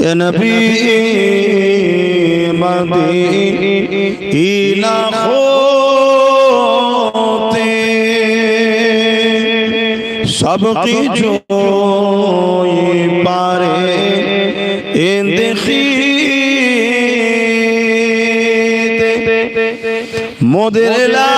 نبی مدینہ ہوتے سب کی جو پارے مدر لا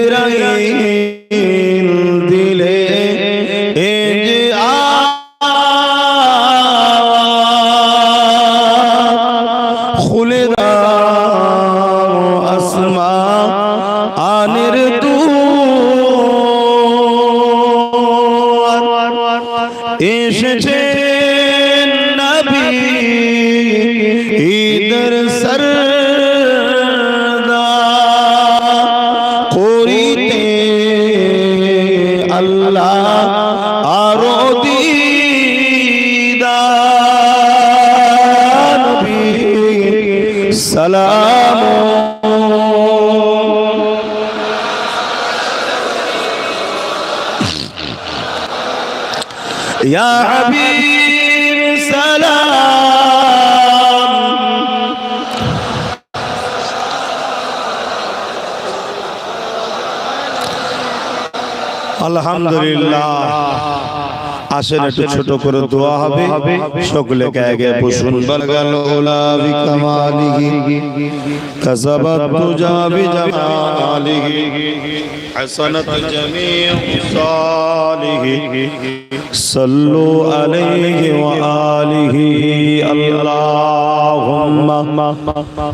আল্লাহ আরও দিদা সালাম আলহামদুলিল্লাহ আসেন একটু ছোট করে দোয়া হবে সকলে গায়ে গায়ে বসুন বলগাল ওলা বিকামালিহি কাসাবাত তুজা বিজামালিহি حسنت جميع صالح صلوا عليه وآله اللهم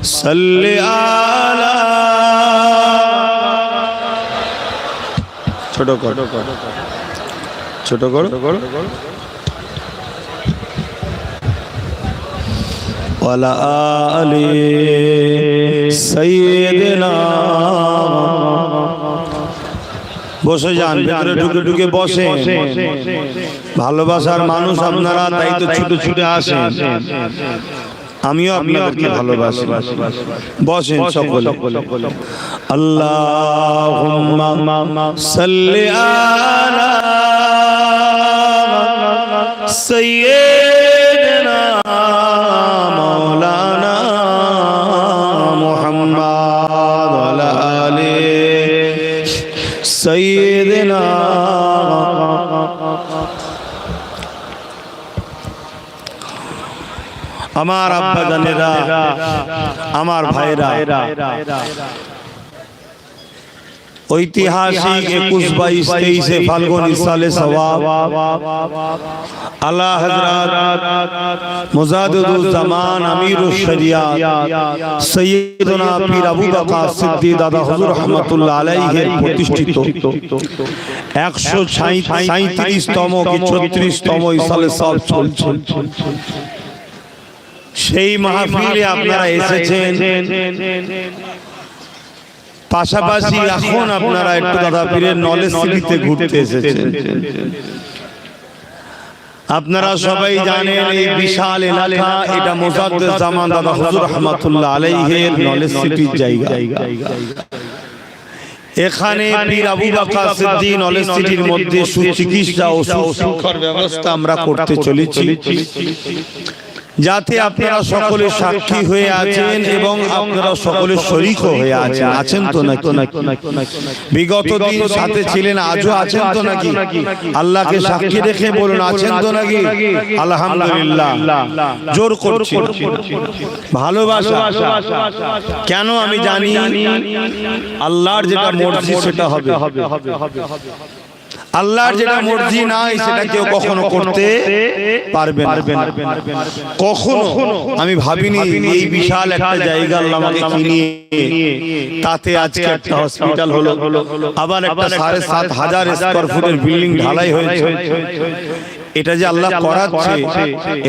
صل على ছোট কর। ছোট কর। ওয়ালা আলি বসে যান ভেতরে ঢুকে ঢুকে বসে ভালোবাসার মানুষ আপনারা তাই তো ছুটে ছুটে আসেন। আমিও আপনাদেরকে ভালোবাসি। বসেন সকলে। আল্লাহ সাল্লি আলা সাইয়্যিদিনা আমার আব্বা জানেরা আমার ভাইরা। ঐতিহাসিক একুশ বাইশ তেইশে ফাল্গুন সালে আল্লাহ হযরত মুজাদ্দিদুজ্জামান আমিরুশ শরিয়াত সৈয়দনা পীর আবু বকর সিদ্দিক দাদা হুজুর রহমাতুল্লাহ আলাইহির প্রতিষ্ঠিত। 137 তম কি 36 তম সব চলছে। সেই মাহফিলে আপনারা এসেছেন। পাশাপাশি এখন আপনারা একটু দাদা পীরের নলেজ সিটিতে ঘুরতে এসেছেন। আপনারা সবাই জানেন এই বিশাল এলাকা এটা মোজাদ্দেদ জামান দাদা হুজুর রহমাতুল্লাহ আলাইহির নলেজ সিটির জায়গা। এখানে পীর আবু বকর সিদ্দিক নলেজ সিটির মধ্যে সুচিকিৎসা ও সুশিক্ষার ব্যবস্থা আমরা করতে চলেছি। যাতে আপনারা সকলে সাক্ষী হয়ে আছেন এবং আপনারা সকলে শরিক হয়ে আছেন। আছেন তো নাকি? বিগত দিন সাথে ছিলেন আজও আছেন তো নাকি? আল্লাহকে সাক্ষী রেখে বলুন আছেন তো নাকি? আলহামদুলিল্লাহ। জোর করছি। ভালোবাসা। কেন আমি জানি? আল্লাহর যেটা মর্জি সেটা হবে। আল্লাহর যেটা মর্জি নাই সেটা কেউ কখনো করতে পারবে না। কখনো আমি ভাবিনি এই বিশাল একটা জায়গা আল্লাহ আমাকে কিনিয়ে তাতে আজকে একটা হসপিটাল হলো আবার একটা সাড়ে সাত হাজার স্কোয়ার ফুটের বিল্ডিং ঢালাই হয়েছে। এটা যে আল্লাহ করাচ্ছে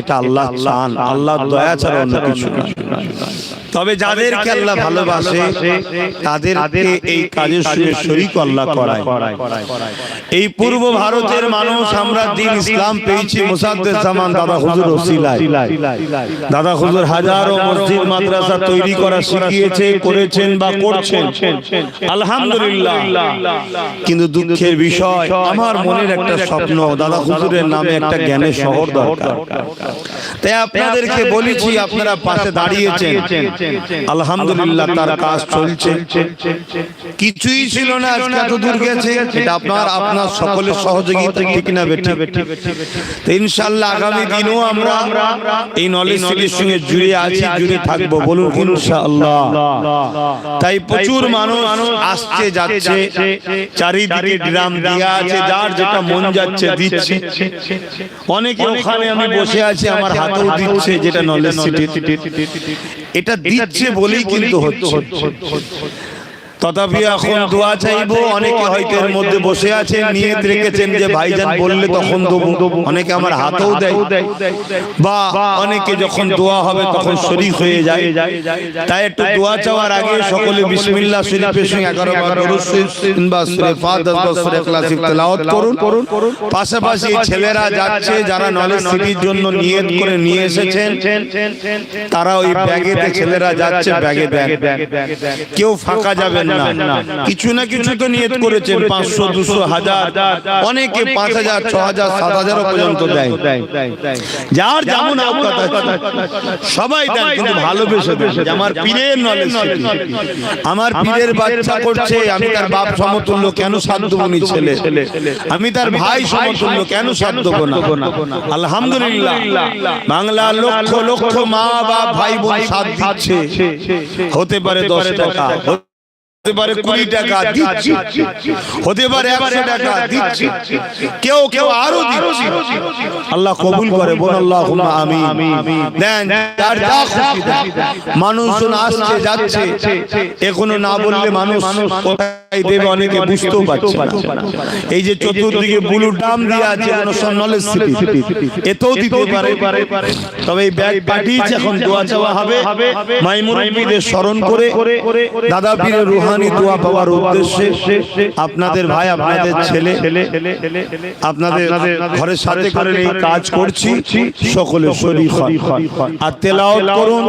এটা আল্লাহ চান আল্লাহ দয়া ছাড়া অন্য কিছু না তবে যাদেরকে আল্লাহ ভালোবাসে তাদেরকে এই কাজের সঙ্গে শরীক আল্লাহ করায়। এই পূর্ব ভারতের মানুষ আমরা দিন ইসলাম পেয়েছি মুসাদ্দের জামান দাদা হুজুর ওসিলায়। দাদা হুজুর হাজারো মসজিদ মাদ্রাসা তৈরি করা শিখিয়েছে করেছেন বা করছেন আলহামদুলিল্লাহ। কিন্তু দুঃখের বিষয় আমার মনের একটা স্বপ্ন দাদা হুজুরের নামে একটা জ্ঞানের শহর দরকার। তাই আপনাদেরকে বলেছি আপনারা পাশে দাঁড়িয়েছেন। আলহামদুলিল্লাহ তার কাজ চলছে। কিছুই ছিল না আজকে এত দূর গেছে। এটা আপনার আপনার সকলের সহযোগিতা ঠিক না বেঠিক? তো ইনশাআল্লাহ আগামী দিনও আমরা এই নলেজ সিটির সঙ্গে জুড়ে আছি জুড়ে থাকব বলুন ইনশাআল্লাহ। তাই প্রচুর মানুষ আসছে যাচ্ছে চারিদিকে ড্রাম দেওয়া আছে যার যেটা মন যাচ্ছে দিচ্ছে। অনেকে ওখানে আমি বসে আছি আমার হাতেও দিচ্ছে যেটা নলেজ সিটি এটা দিচ্ছে বলেই কিন্তু হচ্ছে। তথাপি এখন দোয়া চাইব অনেকে হয়তো এর মধ্যে বসে আছেন নিয়ত রেখেছেন যে ভাইজান বললে তখন দেবো। অনেকে আমার হাতেও দেয়। বা অনেকে যখন দোয়া হবে তখন শরীর হয়ে যায়। তাই একটু দোয়া চাওয়ার আগে সকলে বিসমিল্লাহ শরীফের সঙ্গে এগারো বার দরুদ কিংবা সূরা ফাতিহা বার সূরা ইখলাস তেলাওয়াত করুন পাশাপাশি ছেলেরা যাচ্ছে যারা নলেজ সিটির জন্য নিয়ত করে নিয়ে এসেছেন তারা ওই ব্যাগেতে ছেলেরা যাচ্ছে ব্যাগে ব্যাগ কেউ ফাঁকা যাবেন না কিছু না কিছু তো নিয়ত করেছেন পাঁচশো দুশো হাজার। অনেকে পাঁচ হাজার ছ হাজার সাত হাজারও পর্যন্ত দেয়। যার যেমন আওকাত সবাই দেন কিন্তু ভালোবেসে দেন। আমার পীরের নলেজ আমার পীরের বাচ্চা করছে আমি তার বাপ সমতুল্য কেন সাথ দেবো নি ছেলে? আমি তার ভাই সমতুল্য কেন সাথ দেবো না আলহামদুলিল্লাহ। বাংলা লক্ষ লক্ষ মা বাপ ভাই বোন সাথ দিচ্ছে। হতে পারে দশ টাকা। হতে পারে কুড়ি টাকা দিচ্ছি। হতে পারে একশো টাকা দিচ্ছি। কেউ কেউ আরও দিচ্ছি আল্লাহ কবুল করে বোন আল্লাহ আমি দেন যার যা খুশি মানুষজন আসছে যাচ্ছে। এখনও না বললে মানুষ কোথায় দেবে অনেকে বুঝতেও পারছে এই যে চতুর্দিকে বুলু ডাম দিয়ে আছে নলেজ সিটি এতেও দিতে পারে। তবে এই ব্যাগ পাঠিয়েছে এখন দোয়া চাওয়া হবে। স্মরণ করে দাদা পীরের রুহানি দোয়া পাওয়ার উদ্দেশ্যে আপনাদের ভাই আপনাদের ছেলে আপনাদের ঘরের সাথে করে এই কাজ করছি সকলে শরীফ। আর তেলাওয়াত করুন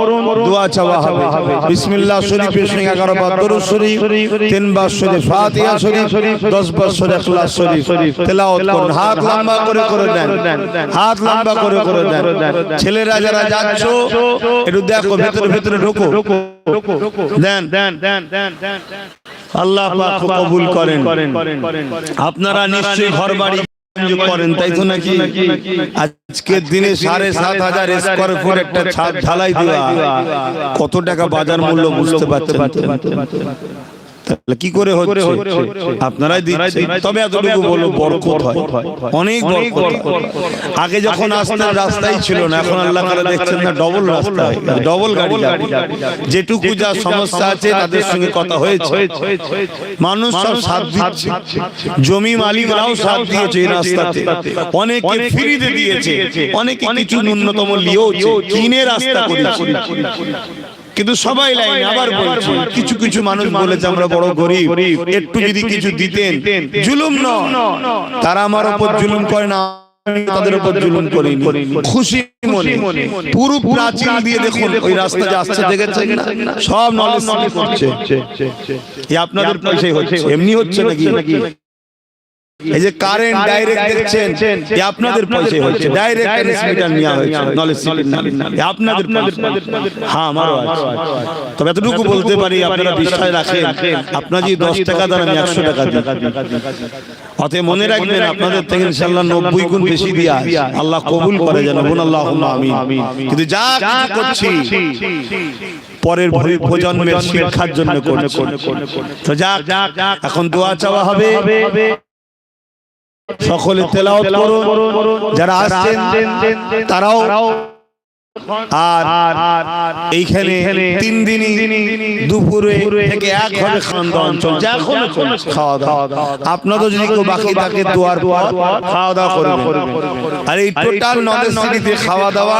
দোয়া চাওয়া হবে। বিসমিল্লাহ শরীফের সঙ্গে এগারো বার দরুদ শরীফ তিন বার শরীফ ফাতিহা শরীফ দশ বার শরীফ ইখলাস শরীফ তেলাওয়াত করুন হাত লম্বা করে করে দেন। হাত লম্বা করে করে দেন। ছেলেরা যারা যাচ্ছ একটু দেখো ভেতরে ভেতরে ঢোকো। দেন দেন দেন দেন দেন আল্লাহ পাক কবুল করেন। আপনারা নিশ্চয়ই ঘর বাড়ি করেন তাই তো নাকি? আজকের দিনে সাড়ে সাত হাজার স্কোয়ার ফুট একটা ছাদ ঢালাই দেওয়া। কত টাকা বাজার মূল্য বুঝতে পারছেন? তাহলে কি করে হচ্ছে? আপনারাই দিচ্ছেন। তবে এতটুকু বলো বরকত হয়। অনেক বরকত আগে যখন আসতেন রাস্তাই ছিল না। এখন আল্লাহ তাআলা দেখছেন না ডবল রাস্তা ডবল গাড়ি যেটুকু যা সমস্যা আছে তাদের সঙ্গে কথা হয়েছে। মানুষ সব সাথ দিচ্ছে। জমি মালিকরাও সাথ দিয়েছে এই রাস্তাতে। অনেকে ফ্রিতে দিয়েছে। অনেকে কিছু ন্যূনতম লিয়েওছে কিনে রাস্তা করেছে। কিন্তু সবাই লাইন আবার বলছি কিছু কিছু মানুষ বলেছে আমরা বড় গরিব একটু যদি কিছু দিতেন জুলুম ন তারা আমার উপর জুলুম করে না তাদের উপর জুলুম করি খুশি মনে। পুরো প্রাচীন দিয়ে দেখুন ওই রাস্তা যে আসছে দেখেছেন না? সব নলেজ করছে আপনাদের পয়সাই হচ্ছে। এমনি হচ্ছে নাকি? এই যে কারেন্ট ডাইরেক্ট দেখছেন এ আপনাদের পয়সায় হচ্ছে। ডাইরেক্ট ট্রান্সমিটার নেওয়া হয়েছে। নলেজ আপনাদের হ্যাঁ আমারও আছে। তবে এতটুকু বলতে পারি আপনারা বিশ্বাস রাখেন আপনার যদি দশ টাকা দেন আমি একশো টাকা দিই অতএব মনে রাখবেন আপনাদের থেকে ইনশাল্লাহ নব্বই গুণ বেশি দিয়া আল্লাহ কবুল করে যেন বোন আল্লাহ আমি কিন্তু যা কিছু করছি পরের ভরি- প্রজন্মের শিক্ষার জন্য করছি। তো যাক এখন দোয়া চাওয়া হবে। সকলে তেলাওয়াত করুন। যারা আসছেন তারাও আর এইখানে তিন দিনই দুপুরে থেকে এক হবে খান্দা অঞ্চল যা খাওয়া দাওয়া আপনাদের যদি কেউ বাকি থাকে দুয়ার খাওয়া দাওয়া আর এই টোটাল নলেজ সিটিতে খাওয়া দাওয়া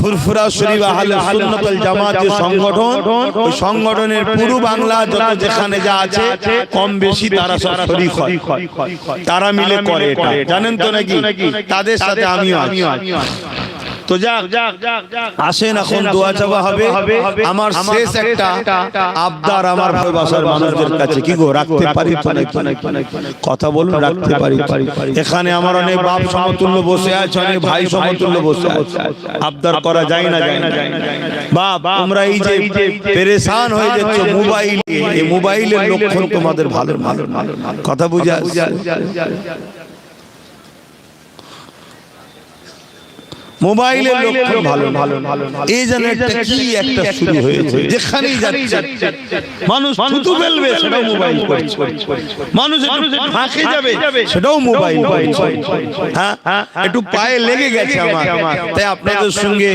ফুরফুরা শরীফ আহলে সুন্নাত ওয়াল জামাত যে সংগঠন ওই সংগঠনের পুরো বাংলা যত যেখানে যা আছে কম বেশি তারা সব শরীক হয়। তারা মিলে করে এটা। জানেন তো নাকি? তাদের সাথে আমিও আছি। তো যাক আসেন এখন দোয়া চাওয়া হবে। আমার শেষ একটা আবদার আমার ভালোবাসার মানুষদের কাছে। কি গো রাখতে পারি? কথা বলুন রাখতে পারি। এখানে আমার অনেক বাপ সমতুল্য বসে আছে অনেক ভাই সমতুল্য বসে আছে। আবদার করা যায় না যায় না বাপ তোমরা এই যে পেরেশান হয়ে যাচ্ছ মোবাইল এই মোবাইলের লক্ষণ তোমাদের ভালো ভালো কথা বুঝা মোবাইলের লক্ষণ ভালো ভালো এই যেন একটা কি একটা শুরু হয়েছে যেখানেই যাচ্ছে। মানুষ থুতু ফেলবে সেটাও মোবাইল করছে। মানুষ একটু ফাঁকে যাবে সেটাও মোবাইল করছে। হ্যাঁ একটু পায়ে লেগে গেছে আমার। তাই আপনাদের সঙ্গে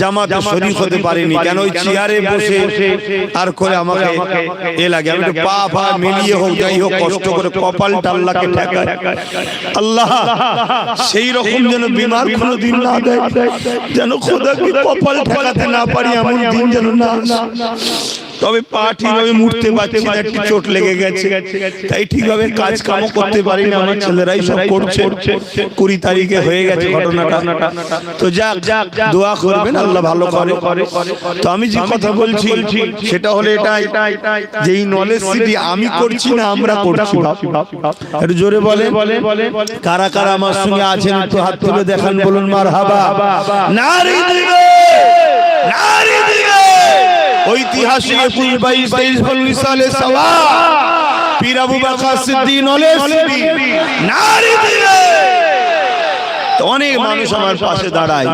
জামাতে শরীক হতে পারিনি। কেন ওই চেয়ারে বসে আর করে আমাকে এ লাগে? আমি একটু পা পা মিলিয়ে হোক যাই হোক কষ্ট করে কপালটা আল্লাহকে ঠেকায়। আল্লাহ সেই রকম যেন বিমার কোনো দিন না দেয় যেন খোদাকে কপাল ঠেকাতে না পারি এমন দিন যেন না। তবে পা ঠিকভাবে মুড়তে পারছি না একটু চোট লেগে গেছে। তাই ঠিকভাবে কাজ কামও করতে পারি না আমার ছেলেরাই সব করছে। কুড়ি তারিখে হয়ে গেছে ঘটনাটা। তো যাক দোয়া করবেন আল্লাহ ভালো করে। তো আমি যে কথা বলছি সেটা হলো এটাই যে এই নলেজ সিটি আমি করছি না আমরা করছি একটু জোরে বলে কারা কারা আমার সঙ্গে আছেন একটু হাত তুলে দেখান বলুন মার হাবা নারী দিবে নারী দিবে ঐতিহাসিক একুশ বাইশ তেইশ উনিশ সালে সওয়া পীর আবু নারী অনেক মানুষ আমার পাশে দাঁড়ায়।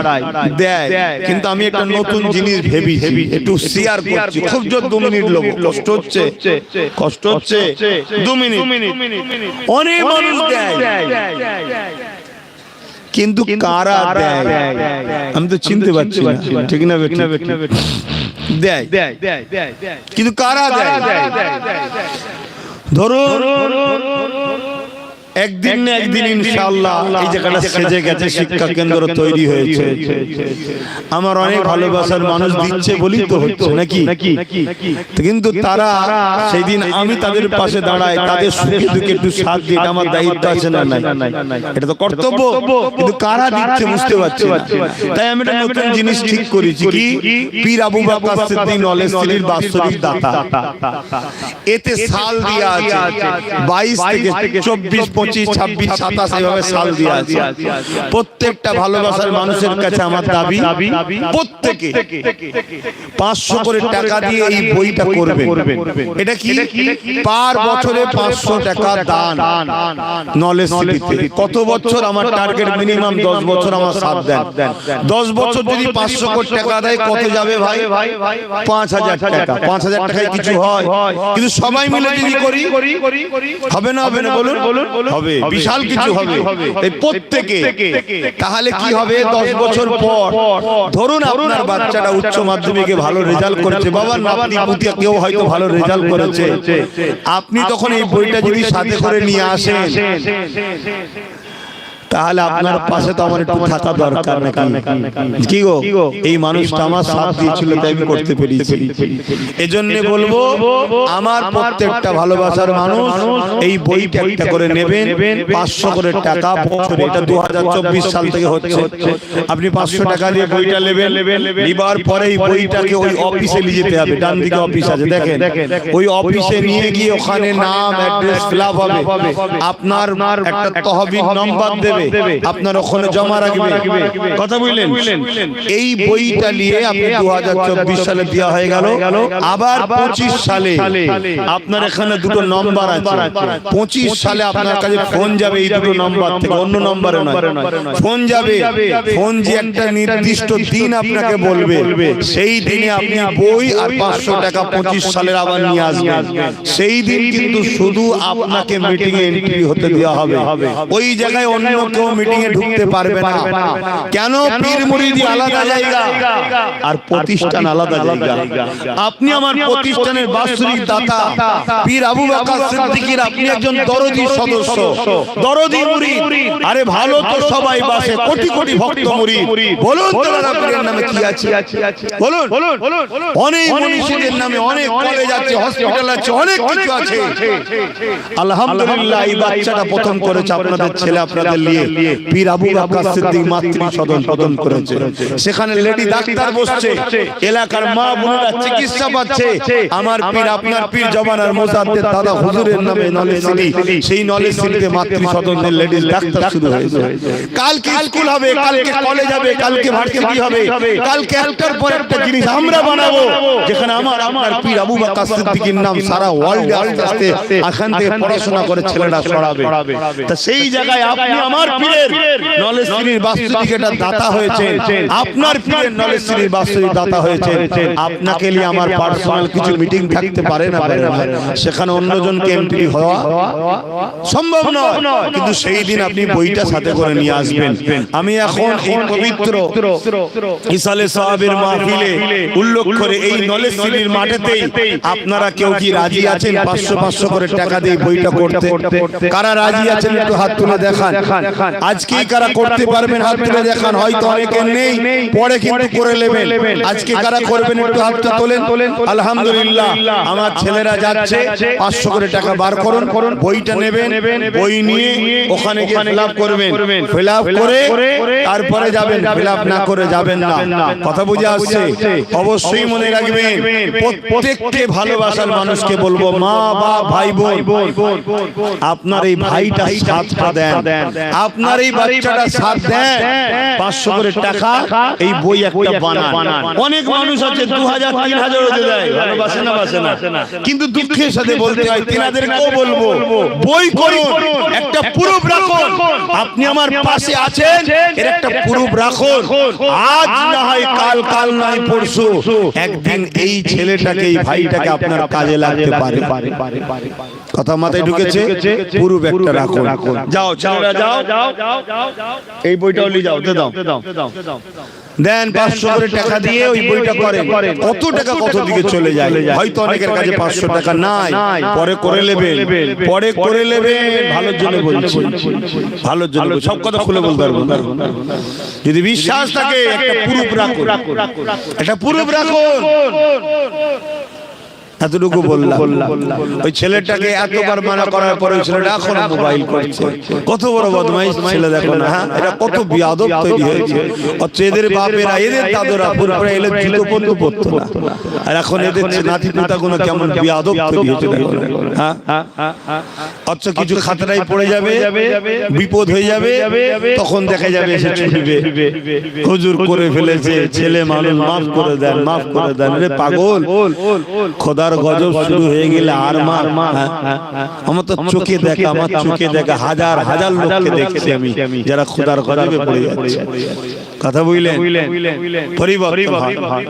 দেয়। কিন্তু আমি একটা নতুন জিনিস ভেবেছি একটু শেয়ার করছি। খুব জোর দু মিনিট লোক। কষ্ট হচ্ছে। কষ্ট হচ্ছে। দু মিনিট। অনেক মানুষ দেয়। কিন্তু কারা দেয়? আমি তো চিনতে পারছি না। ঠিক না? দেয়। কিন্তু কারা দেয়? ধরুন একদিন না একদিন ইনশাআল্লাহ এই জায়গাটা সেজে গেছে শিক্ষা কেন্দ্র তৈরি হয়েছে। আমার অনেক ভালোবাসার মানুষ দিচ্ছে বলি তো হচ্ছে নাকি? কিন্তু তারা সেই দিন আমি তাদের পাশে দাঁড়াই তাদের সুখে দুঃখে একটু সাথ দিই আমার দায়িত্ব আছে না নাই? এটা তো কর্তব্য। কিন্তু কারা দিচ্ছে বুঝতে পারছি তাই আমি একটা নতুন জিনিস ঠিক করেছি কি? পীর আবু বকর সিদ্দিক নলেজ সিটির বাৎসরিক দাতা। এতে সাল দেয়া আছে। 22 থেকে 24 25 26 27 এভাবে সাল দেয়া আছে প্রত্যেকটা ভালোবাসার মানুষের কাছে আমার দাবি প্রত্যেকে 500 করে টাকা দিয়ে এই বইটা করবে এটা কি পার বছরে 500 টাকা দান নলেজ কত বছর আমার টার্গেট মিনিমাম 10 বছর আমার সাথ দেন 10 বছর যদি 500 কোটি টাকা দেয় কত যাবে ভাই 5000 টাকা 5000 টাকায় কিছু হয় কিন্তু সবাই মিলে যদি করি হবে না হবে না বলুন হবে বিশাল কিছু হবে এই প্রত্যেকে তাহলে কি হবে? 10 বছর পর। ধরুন আপনার বাচ্চাটা উচ্চ মাধ্যমিকে ভালো রেজাল্ট করেছে বাবার নাতি পুতিয়া কেউ হয়তো ভালো রেজাল্ট করেছে। আপনি তখন এই বইটা যদি সাথে করে নিয়ে আসেন তাহলে আপনার পাশে তো আমার একটু থাকা দরকার নাকি? কি গো? এই মানুষটা আমার সাথ দিয়েছিল তাই আমি করতে পেরেছি। এজন্য বলব আমার প্রত্যেকটা ভালোবাসার মানুষ এই বইটা একটা করে নেবেন পাঁচশো করে টাকা বছরে এটা দুহাজার চব্বিশ সাল থেকে হচ্ছে। আপনি পাঁচশো টাকা দিয়ে বইটা নেবেন নিবার পরে এই বইটাকে ওই অফিসে নিয়ে যেতে হবে ডান দিকে অফিস আছে দেখেন। ওই অফিসে নিয়ে গিয়ে ওখানে নাম অ্যাড্রেস ফিল হবে। আপনার একটা তহবিল নম্বর দেবে। আপনার ওখানে জমা রাখবে। কথা বুঝলেন এই বইটা নিয়ে আপনি দু হাজার চব্বিশ সালে দেওয়া হয়ে গেল। আবার পঁচিশ সালে। আপনার এখানে দুটো নম্বর আছে। পঁচিশ সালে আপনার কাছে ফোন যাবে এই দুটো নম্বর থেকে। অন্য নম্বরে নয়। ফোন যাবে। ফোন যে একটা নির্দিষ্ট দিন আপনাকে বলবে। সেই দিনে আপনি বই আর পাঁচশো টাকা পঁচিশ সালের আবার নিয়ে আসবেন সেই দিন কিন্তু শুধু আপনাকে মিটিং এ এন্ট্রি হতে দেওয়া হবে ওই জায়গায় অন্য কেউ মিটিং এ ঢুকতে পারবে না। কেন পীর মুরিদি আলাদা জায়গা? আর প্রতিষ্ঠান আলাদা জায়গা। আপনি আমার প্রতিষ্ঠানের বাৎসরিক দাতা। পীর আবু বকর সিদ্দিকীর আপনি একজন দরদি সদস্য। দরদি মুরিদ। আরে ভালো তো সবাই বাসে। কোটি কোটি ভক্ত মুরিদ। বলুন তো দাদা পীরের নামে কি আছে? বলুন। অনেক মনীষীদের নামে অনেক কলেজ আছে হসপিটাল আছে অনেক কিছু আছে। আলহামদুলিল্লাহ এই বাচ্চাটা প্রথম করেছে আপনাদের ছেলে আপনাদের নিয়ে পীর আবু সিদ্দিক মাতৃ সদন প্রদান করেছে। সেখানে লেডি ডাক্তার বসছে, এলাকার মা বোনেরা চিকিৎসা পাচ্ছে। আমার পীর, আপনার পীর জমানার মোজাদ্দের দাদা হুজুরের নামে নলেজ সিটি, সেই নলেজ সিটিতে মাতৃ সদনের লেডিস ডাক্তার শুরু হয়েছে। কালকে স্কুল হবে, কালকে কলেজ হবে, কালকে ভার্সিটি হবে, কালকে একটার পর একটা জিনিস আমরা বানাবো, যেখানে আমার আমার পীর আবু বকর সিদ্দিকীর নাম সারা ওয়ার্ল্ডে আস্তে আস্তে এখান থেকে পড়াশোনা করে ছেলেরা ছড়াবে তা সেই জায়গায় আপনি আমার পীরের নলেজ সিটির বাস্তবিক এটা দাতা হয়েছে আপনার পীরের নলেজ সিটির বাস্তবিক দাতা হয়েছে আপনাকে নিয়ে আমার পার্সোনাল কিছু মিটিং থাকতে পারে না পারে না। সেখানে অন্যজনকে এমপি হওয়া সম্ভব নয়। কিন্তু সেই দিন আপনি বইটা সাথে করে নিয়ে আসবেন। আমি এখন এই পবিত্র ইসালে সাহাবের মাহফিলে উল্লেখ করে এই নলেজ সিটির মাঠেতেই আপনারা কেউ কি রাজি আছেন? পাঁচশো পাঁচশো করে টাকা দিয়ে বইটা করতে কারা রাজি আছেন একটু হাত তুলে দেখান। আজকেই কারা করতে পারবেন হাত তুলে দেখান হয়তো অনেকে নেই পরে কিন্তু করে নেবেন। আজকে কারা করবেন একটু হাতটা তোলেন? আলহামদুলিল্লাহ। আমার ছেলেরা যাচ্ছে পাঁচশো করে টাকা বার করুন বইটা নেবেন বই নিয়ে ওখানে গিয়ে ফিল করবেন। ফিল করে তারপরে যাবেন ফিল না করে যাবেন না। কথা বুঝে আসছে অবশ্যই মনে রাখবেন প্রত্যেককে ভালোবাসার মানুষকে বলব মা বা ভাই বোন। আপনার এই ভাইটা সাথটা দেন আপনার এই বাচ্চাটা সাথ দেন। পাঁচশো করে টাকা এই বই একটা বানান। অনেক মানুষ আছে দু হাজার তিন হাজার দেয়। ভালোবাসে না বাসে না। কিন্তু দুঃখের সাথে বলতে হয় তিনাদেরকেও বলব। বই করুন একটা প্রুফ রাখুন। আপনি আমার পাশে আছেন এর একটা প্রুফ রাখুন। আজ না হয় কাল কাল নয় পরশু। একদিন এই ছেলেটাকে এই ভাইটাকে আপনার কাজে লাগতে পারে। কথা মাথায় ঢুকেছে? প্রুফ একটা রাখুন। যাও ছেলেরা যাও এই বইটাও নিয়ে যাও দে দাও। দেন পাঁচশো করে টাকা দিয়ে ওই বইটা করেন কত টাকা কত দিকে চলে যায়? হয়তো অনেকের কাছে পাঁচশো টাকা নাই। পরে করে নেবেন। পরে করে নেবেন। ভালোর জন্য বলছি। ভালোর জন্য সব কথা খুলে বলতে পারব যদি বিশ্বাস থাকে একটা পুরুপ রাখুন। একটা পুরুপ রাখুন। এতটুকু বললাম। ওই ছেলেটাকে এতবার মানা করার পরে ওই ছেলেটা এখন মোবাইল করছে। কত বড় বদমাইশ ছেলে দেখো না হ্যাঁ? এরা কত বিয়াদব তৈরি হয়েছে। অথচ এদের বাপেরা এদের দাদরা পুরোপুরি এলে জুতো পর্যন্ত পড়তো না। আর এখন এদের নাতি পুতা গুলো কেমন বিয়াদব তৈরি হয়েছে দেখো না, হ্যাঁ? অথচ কিছু খাতরাই পড়ে যাবে বিপদ হয়ে যাবে তখন দেখা যাবে এসে ছুটবে হুজুর করে ফেলেছে ছেলে মানুষ মাফ করে দেন মাফ করে দেন। রে পাগল খোদার গজব শুরু হয়ে গেলে আর মা হ্যাঁ? আমার তো চোখে দেখা আমার চোখে দেখা হাজার হাজার লোককে দেখছি আমি যারা খোদার গজবে পড়ে যাচ্ছে। কথা বুঝলেন? হয়।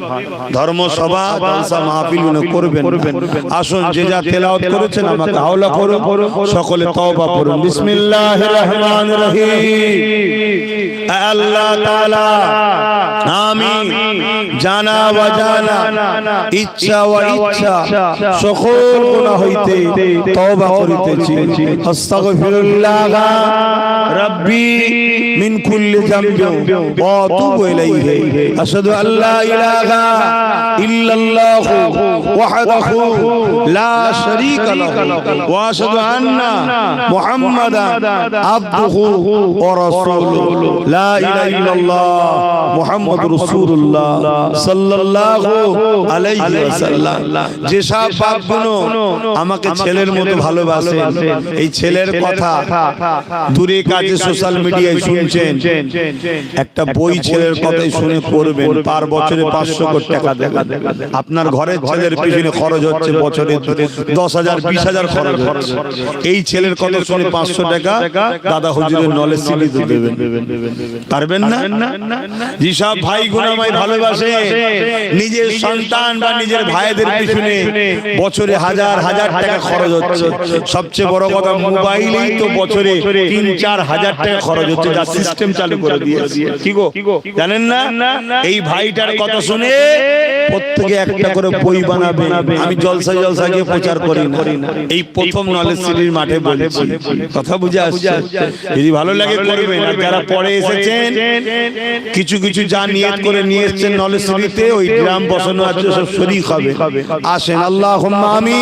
ধর্মসভা জলসা মাহফিল উনি করবেন। আসুন যে যা তেলাওয়াত করেছেন আমাকে হাওলা করুন। সকলে তওবা করুন। বিসমিল্লাহির রহমানির রহিম। আল্লাহ তাআলা। জানা অজানা ইচ্ছা ও ইচ্ছা সকল গুনাহ হইতে তওবা করিতেছি। আস্তাগফিরুল্লাহ রব্বি মিন কুল্লি জামবি ওয়া তুবু ইলাইহি। আশহাদু আল্লা ইলাহা ইল্লাল্লাহু ওয়াহদাহু লা শারীকা লাহু। ওয়া আশহাদু আন্না মুহাম্মাদান আবদুহু ওয়া রাসূলুহু। লা ইলাহা ইল্লাল্লাহ মুহাম্মাদুর রাসূল রাসূলুল্লাহ সাল্লাল্লাহু আলাইহি ওয়াসাল্লাম। যে সব বাপগুলো আমাকে ছেলের মতো ভালোবাসেন। এই ছেলের কথা দূরে কাজে সোশ্যাল মিডিয়ায় শুনছেন। একটা বই ছেলের কথাই শুনে পড়বেন। পার বছরে পাঁচশো কোটি টাকা দেখা আপনার ঘরের ছেলের পিছনে খরচ হচ্ছে বছরে দশ হাজার বিশ হাজার খরচ হচ্ছে। এই ছেলের কথা শুনে পাঁচশো টাকা দাদা হুজুরের নলেজ সিলিতে দেবেন। পারবেন না? যেসব ভাই গুণ ভালোবাসে, নিজের সন্তান বা নিজের ভাইদের পিছনে বছরে হাজার হাজার টাকা খরচ হচ্ছে। সবচেয়ে বড় কথা, মোবাইলেই তো বছরে তিন, চার হাজার টাকা খরচ হচ্ছে, যা সিস্টেম চালু করে দিয়েছে। কি গো? জানেন না? এই ভাইটার কথা শুনে প্রত্যেকে একটা করে বই বানাবে। আমি জলসা জলসা গিয়ে প্রচার করি না। এই প্রথম নলেজ সিটির মাঠে বলেছি। কথা বুঝে আসছে? যদি ভালো লাগে করবেন। যারা পরে এসেছেন, কিছু কিছু যা নিয়ত করে নিয়ে এসেছেন নলেজ সিটিতে ওই গ্রাম বসানো আছে সব শরীর হবে। আসেন আল্লাহ আমি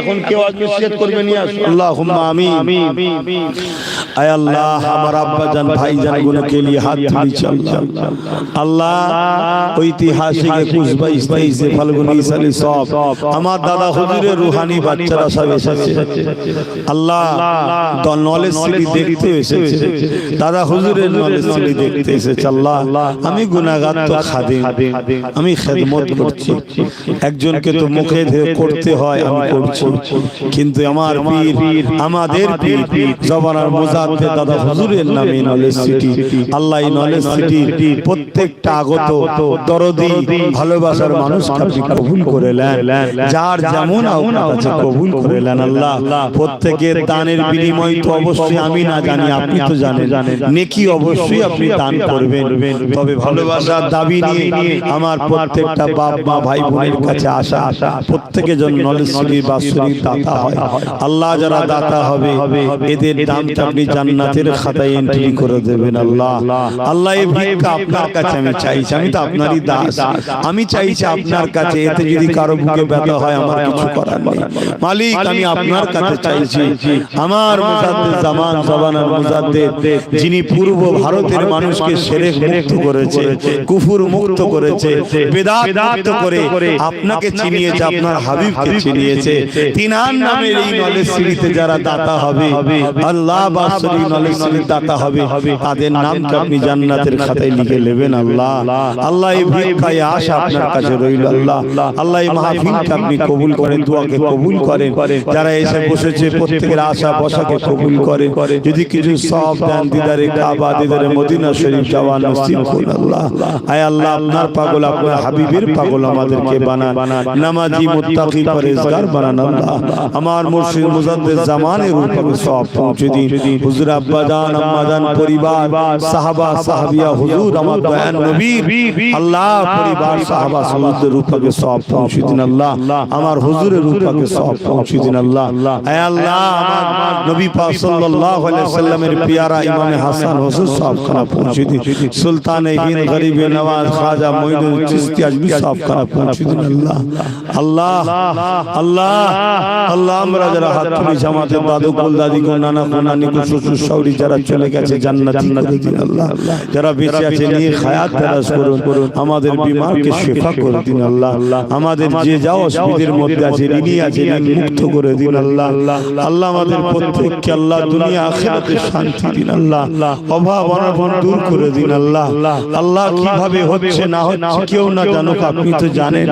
এখন কেউ আজকে করবে নিয়ে আসুন আল্লাহ আমি আয় আল্লাহ আমার গুলোকে নিয়ে হাত তুলেছি আল্লাহ ঐতিহাসিক একুশ বাইশ ফাল্গুনি সব আমার দাদা হুজুরের রুহানি বাচ্চারা সব এসেছে। আল্লাহ নলেজ সিটি দেখতে এসেছে। দাদা হুজুরের নলেজ সিটি দেখতে এসেছে। আল্লাহ আমি তো খাদিম। আমি খেদমত করছি। একজনকে তো মুখে করতে হয় আমি করছি। কিন্তু আমার পীর আমাদের পীর জবানার মোজা মুজাদ্দে দাদা হুজুরের নামে নলেজ সিটি আল্লাহ নলেজ সিটি প্রত্যেকটা আগত দরদি, ভালোবাসার মানুষকে আপনি কবুল করে নেন। যার যেমন কাছে কবুল করে নেন আল্লাহ। প্রত্যেকের দানের বিনিময় তো অবশ্যই, আমি না জানি, আপনি তো জানেন। নেকি অবশ্যই আপনি দান করবেন। তবে ভালোবাসার দাবি নিয়ে আমার প্রত্যেকটা বাপ, মা, ভাই বোনের কাছে আসা আসা প্রত্যেকের জন্য নলেজ সিটির বাৎসরিক দাতা হয়। আল্লাহ যারা দাতা হবে, এদের দামটা আপনি জান্নাতের খাতায় এন্ট্রি করে দেবেন আল্লাহ। আল্লাহ। এই ভিক্ষা আপনার কাছে আমি চাইছি আমি তো আপনারই দাস। আমি চাইছি আপনার কাছে এতে যদি কারও বুকে ব্যথা হয় আমার কিছু করার নেই। মালিক আমি আপনার কাছে চাইছি। আমার মুজাদ্দিদ জামান জবানার মুজাদ্দিদ যিনি পূর্ব ভারতের মানুষকে শিরক মুক্ত করেছে কুফুর মুক্ত করেছে বেদাত মুক্ত করে আপনাকে চিনিয়েছে আপনার হাবিবকে চিনিয়েছে তিনার নামের এই নলেজ সিঁড়িতে যারা দাতা হবে আল্লাহ বাসরি নলেজ দাতা হবে তাদের নামকে আপনি জান্নাতের খাতায় লিখে নেবেন আল্লাহ? আল্লাহ এই ভিক্ষায় আশা আপনার কাছে রইল আল্লাহ। আল্লাহ এই মাহফিলকে আপনি কবুল করেন দোয়াকে কবুল করেন। যারা এসে বসেছে প্রত্যেকের আশা বসাকে কবুল করেন। যদি কিছু সব দেন দিদারে কাবা দিদারে মদিনা শরীফ যাওয়া নসিব করুন আল্লাহ। আয় আল্লাহ আপনার পাগল আপনার হাবিবের পাগল আমাদেরকে বানান নামাজি মুত্তাকি পরেজগার বানান। আল্লাহ আমার মুর্শিদ মুজাদ্দিদ জামানের উপরে সব পৌঁছে দিন হুজুর আব্বা জান আম্মা জান পরিবার, সাহাবা সাহাবিয়া হুজুর আমার দাদু কুল দাদি কুল নানা নানি কুল শ্বশুর যারা চলে গেছে জান্নাতি দিন আল্লাহ। যারা বেঁচে আছে নিয়ে হায়াত তালাশ করুন। আমাদের বিমারকে শেফা করে দিন আল্লাহ। আমাদের যে যা অসুবিধার মধ্যে আছে ঋণী আছে ঋণ মুক্ত করে দিন আল্লাহ। আল্লাহ। আমাদের প্রত্যেককে আল্লাহ দুনিয়া আখিরাতে শান্তি দিন আল্লাহ। অভাব অনটন দূর করে দিন আল্লাহ। আল্লাহ। কীভাবে হচ্ছে না হচ্ছে কেউ না জানুক আপনি তো জানেন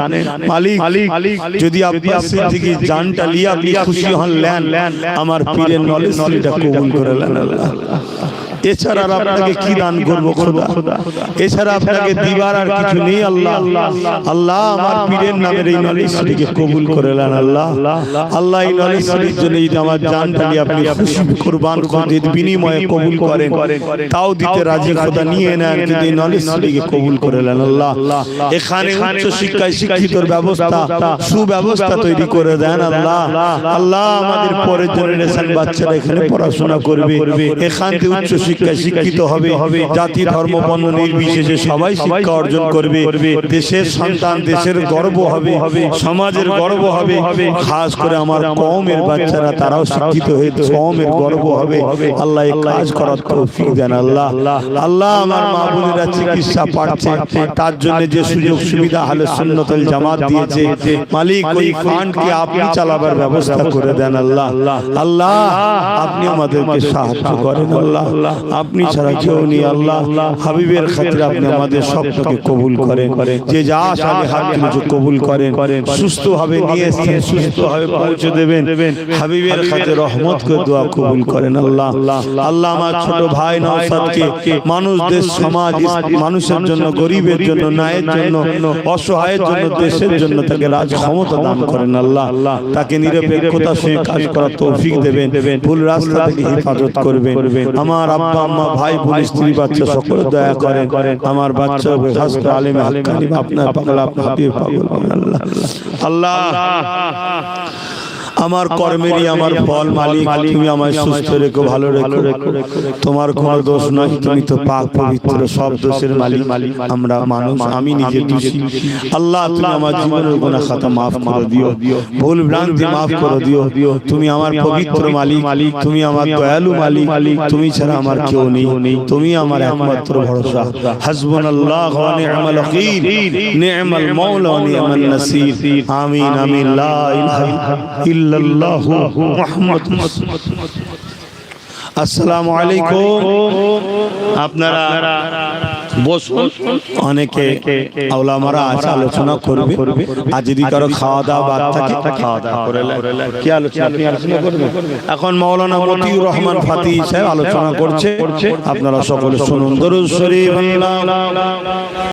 মালিক যদি সিদ্দিকী জানটা লিয়ে আপনি খুশি হন লেন আমার পীরের নলেজ কবুল করে নেন আল্লাহ এছাড়া আর আপনাকে কি দান করব খোদা? এছাড়া আপনাকে দিবার আর কিছু নেই আল্লাহ। আল্লাহ। আমার পীরের নামের এই নলেজ কবুল করে নেন আল্লাহ। আল্লাহ। এই নলেজ জন্য যদি আমার জানটা নিয়ে আপনি খুশি কোরবান করেন বিনিময়ে কবুল করেন। তাও দিতে রাজি খোদা নিয়ে নেন কিন্তু এই নলেজ কবুল করে নেন আল্লাহ। এখানে উচ্চ শিক্ষায় শিক্ষিতর ব্যবস্থা সুব্যবস্থা তৈরি করে দেন আল্লাহ আল্লাহ। আমাদের পরের জেনারেশন বাচ্চারা এখানে পড়াশোনা করবে এখান থেকে উচ্চ শিক্ষায় শিক্ষিত হবে জাতি ধর্ম বর্ণ নির্বিশেষে সবাই শিক্ষা অর্জন করবে। দেশের সন্তান দেশের গর্ব হবে সমাজের গর্ব হবে খাস করে আমার কমের বাচ্চারা তারাও শিক্ষিত হয়ে কমের গর্ব হবে। আল্লাহ কাজ করার তৌফিক দেন আল্লাহ। আল্লাহ। আমার মা বোনেরা চিকিৎসা পাচ্ছে তার জন্য যে সুযোগ সুবিধা হলে সুন্নতল জামাত দিয়েছে মালিক ওই ফান্ডকে আপনি চালাবার ব্যবস্থা করে দেন আল্লাহ। আল্লাহ। আপনি আমাদেরকে সাহায্য করেন আল্লাহ আপনি ছাড়া কেউ নেই আল্লাহ। হাবিবের খাতিরে আপনি আমাদের স্বপ্নকে কবুল করেন। যে যা সালে হাত কবুল করেন সুস্থ হবে নিয়ে এসছেন সুস্থ হবে পৌঁছে দেবেন। হাবিবের খাতে রহমত করে দোয়া কবুল করেন আল্লাহ। আল্লাহ। আমার ছোট ভাই নওশাদকে মানুষ দেশ সমাজ মানুষের জন্য গরিবের জন্য ন্যায়ের জন্য অসহায়ের জন্য দেশের জন্য তাকে রাজ ক্ষমতা দান করেন আল্লাহ। তাকে নিরপেক্ষতার সঙ্গে কাজ করার তৌফিক দেবেন। ভুল রাস্তা থেকে হেফাজত করবেন আমার আম্মা ভাই বোন স্ত্রী বাচ্চা সকলে দয়া করেন। আমার বাচ্চা খাস আলিম আলেমে হাক্কানি আপনার পাগল হাবিব পাগল আল্লাহ। আল্লাহ। আমার কর্মেরই আমার ফল মালিক তুমি আমায় সুস্থ রেখো ভালো রেখো তোমার কোনো দোষ নয় তুমি তো পাক পবিত্র সব দোষের মালিক। আমরা মানুষ আমি নিজে দোষী। আল্লাহ তুমি আমার জীবনের গুনাহ খাতা মাফ করে দিও। ভুল ভ্রান্তি মাফ করে দিও। তুমি আমার পবিত্র মালিক তুমি আমার দয়ালু মালিক তুমি ছাড়া আমার কেউ নেই। তুমি আমার একমাত্র ভরসা। হাসবুনাল্লাহ ওয়া নি'মাল ওয়াকিল। নি'মাল মাওলা। ওয়া নি'মান নাসির আমিন আমিন লা ইলাহা আপনারা আলোচনা কারও খাওয়া দাওয়া খাওয়া দাওয়া করে এখন মতিউর রহমান ফাতি সাহেব আলোচনা করছে। আপনারা সকলে শুনুন।